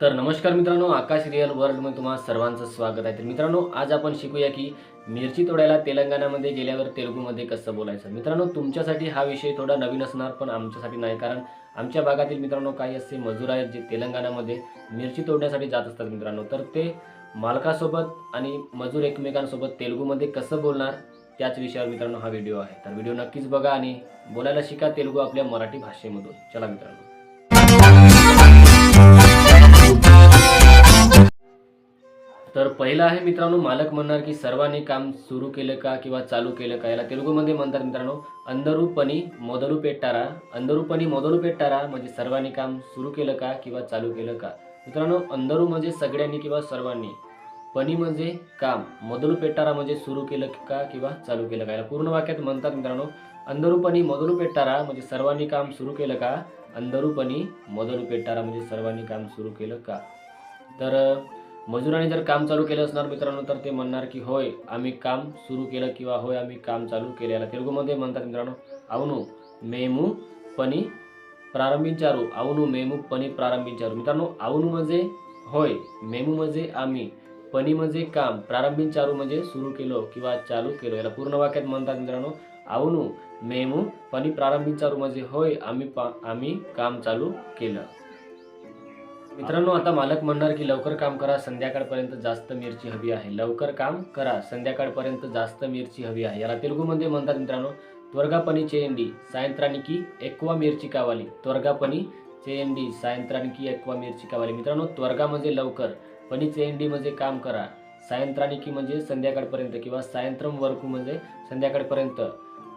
तर नमस्कार मित्रांनो आकाश रिअल वर्ल्डमध्ये तुम्हा सर्वांचं स्वागत आहे. तर मित्रांनो आज आपण शिकूया की मिरची तोडायला तेलंगणामध्ये गेल्यावर तेलुगूमध्ये कसं बोलायचं? मित्रांनो तुमच्यासाठी हा विषय थोडा नवीन असणार पण आमच्यासाठी नाही कारण आमच्या भागातील मित्रांनो काही असे मजूर आहेत जे तेलंगणामध्ये मिरची तोडण्यासाठी जात असतात मित्रांनो. तर ते मालकासोबत आणि मजूर एकमेकांसोबत तेलुगूमध्ये कसं बोलणार त्याच विषयावर मित्रांनो हा व्हिडिओ आहे. तर व्हिडिओ नक्कीच बघा आणि बोलायला शिका तेलुगू आपल्या मराठी भाषेमधून. चला मित्रांनो. तर पहिलं आहे मित्रांनो मालक म्हणणार की सर्वांनी काम सुरू केलं का किंवा चालू केलं का? याला तेलुगूमध्ये म्हणतात मित्रांनो अंदरूपणी मोदरू पेटारा अंदरूपणी मोदरू पेटारा म्हणजे सर्वांनी काम सुरू केलं का किंवा चालू केलं का? मित्रांनो अंदरू म्हणजे सगळ्यांनी किंवा सर्वांनी. पणी म्हणजे काम. मोदरू पेटारा म्हणजे सुरू केलं का किंवा चालू केलं का? याला पूर्ण वाक्यात म्हणतात मित्रांनो अंदरूपणी मोदरू पेटारा म्हणजे सर्वांनी काम सुरू केलं का? अंदरूपणी मोदरू पेटारा म्हणजे सर्वांनी काम सुरू केलं का? तर मजुराने जर काम चालू केलं असणार मित्रांनो तर ते म्हणणार की होय आम्ही काम सुरू केलं किंवा होय आम्ही काम चालू केलेला तेलुगूमध्ये म्हणतात मित्रांनो अवनू मेमू पनी प्रारंभिंचारू अवनू मेमू पनी प्रारंभिंचारू मित्रांनो अवनू म्हणजे होय मेमू म्हणजे आम्ही पनी म्हणजे काम प्रारंभिंचारू म्हणजे सुरू केलो किंवा चालू केलो. याला पूर्ण वाक्यात म्हणतात मित्रांनो अवनू मेमू पनी प्रारंभिंचारू म्हणजे होय आम्ही पा आम्ही काम चालू केलं. मित्रांनो आता मालक म्हणणार की लवकर काम करा संध्याकाळपर्यंत जास्त मिरची हवी आहे. लवकर काम करा संध्याकाळपर्यंत जास्त मिरची हवी आहे. याला तेलुगूमध्ये म्हणतात मित्रांनो त्वरगापणी चेंडी सायंत्रानिकी एक्वा मिरची कावाली. त्वरगापणी चेंडी सायंत्रानिकी एक्वा मिरची कावाली. मित्रांनो त्वरगा म्हणजे लवकर पणी चेंडी म्हणजे काम करा. सायंत्रानिकी म्हणजे संध्याकाळपर्यंत किंवा सायंत्रम वर्कू म्हणजे संध्याकाळपर्यंत.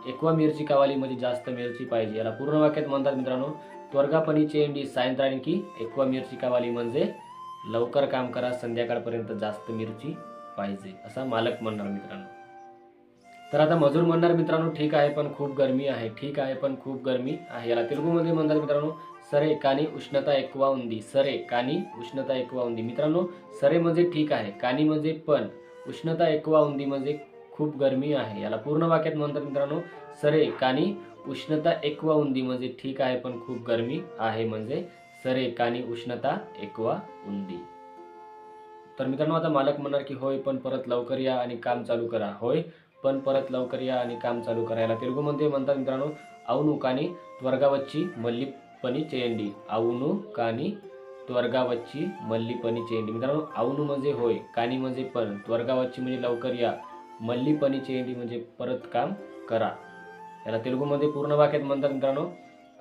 एक्वा मिरची कावालीमध्ये जास्त मिरची पाहिजे. याला पूर्ण वाक्यात म्हणतात मित्रांनो त्वर्गापणी चेंडी सायंत्राणी की एक्वा मिरची कावाली म्हणजे लवकर काम करा संध्याकाळपर्यंत जास्त मिरची पाहिजे असा मालक म्हणणार मित्रांनो. तर आता मजूर म्हणणार मित्रांनो ठीक आहे पण खूप गरमी आहे. ठीक आहे पण खूप गरमी आहे. याला तेलुगूमध्ये म्हणतात मित्रांनो सरे कानी उष्णता एकवा उंदी. सरे कानी उष्णता एकवा उंदी. मित्रांनो सरे म्हणजे ठीक आहे कानी म्हणजे पण. उष्णता एकवा उंदी म्हणजे खूप गरमी आहे. याला पूर्ण वाक्यात म्हणतात मित्रांनो सरे कानी उष्णता एकवा उंदी म्हणजे ठीक आहे पण खूप गरमी आहे म्हणजे सरे कानी उष्णता एकवा उंदी. तर मित्रांनो आता मालक म्हणणार की होय पण परत लवकर या आणि काम चालू करा. होय पण परत लवकर या आणि काम चालू करा. याला तेलुगूमध्ये म्हणतात मित्रांनो अवनू कानी त्वर्गावच्ची मल्लीपणी चेंडी. अवनू कानी त्वर्गावच्ची मल्लीपणी चेंडी. मित्रांनो अवनू म्हणजे होय कानी म्हणजे पण. त्वर्गावच्ची म्हणजे लवकर या. मल्ली पनी चेंडी म्हणजे परत काम करा. याला तेलुगूमध्ये पूर्ण वाक्यात म्हणतात मित्रांनो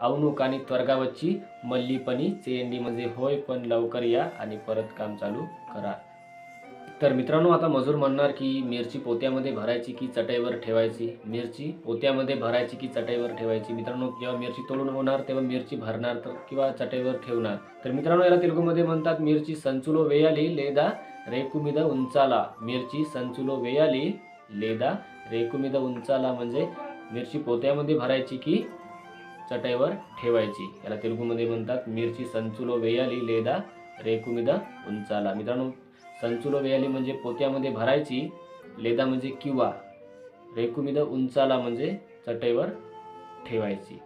अवनुक आणि त्वर्गावची मल्लीपणी चेंडी म्हणजे होय पण लवकर या आणि परत काम चालू करा. तर मित्रांनो आता मजूर म्हणणार की मिरची पोत्यामध्ये भरायची की चटईवर ठेवायची? मिरची पोत्यामध्ये भरायची की चटईवर ठेवायची? मित्रांनो जेव्हा मिरची तोडून होणार तेव्हा मिरची भरणार तर किंवा चटईवर ठेवणार. तर मित्रांनो याला तेलुगूमध्ये म्हणतात मिरची संचुलो वेयाली लेदा रेकुमिदा उंचाला. मिरची संचुलो वेयाली లేదా రేకు మీద ఉంచాలా म्हणजे मिरची पोत्यामध्ये भरायची की चटईवर ठेवायची याला तेलुगूमध्ये म्हणतात मिरची संचुलो वेयाली లేదా రేకు మీద ఉంచాలా मित्रांनो संचुलो वेयाली म्हणजे पोत्यामध्ये भरायची लेदा म्हणजे किंवा रेकुमिद उंचाला म्हणजे चटईवर ठेवायची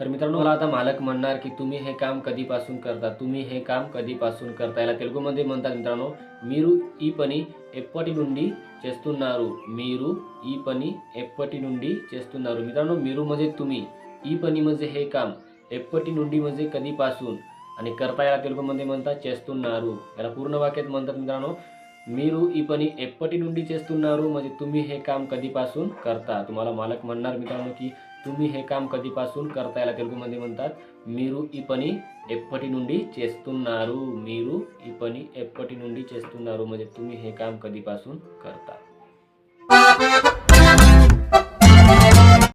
तर मित्रांनो मला आता मालक म्हणणार की तुम्ही हे काम कधीपासून करता तुम्ही हे काम कधीपासून करता याला तेलुगूमध्ये म्हणतात मित्रांनो మీరు ఈ పని ఎప్పటి నుండి చేస్తున్నారు మీరు ఈ పని ఎప్పటి నుండి చేస్తున్నారు मित्रांनो మీరు म्हणजे तुम्ही ఈ పని म्हणजे हे काम ఎప్పటి నుండి म्हणजे कधीपासून आणि करता याला तेलुगूमध्ये म्हणतात చేస్తున్నారు याला पूर्ण वाक्यात म्हणतात मित्रांनो మీరు ఈ పని ఎప్పటి నుండి చేస్తున్నారు म्हणजे तुम्ही हे काम कधीपासून करता तुम्हाला मालक म्हणणार मित्रांनो की तुम्ही हे काम कधीपासून करतायला तेलुगूमध्ये म्हणतात? मीरू इपनी एप्पटी नुंडी चेस्तुनारू मीरू इपनी एप्पटी नुंडी चेस्तुनारू म्हणजे तुम्ही हे काम कधीपासून करता?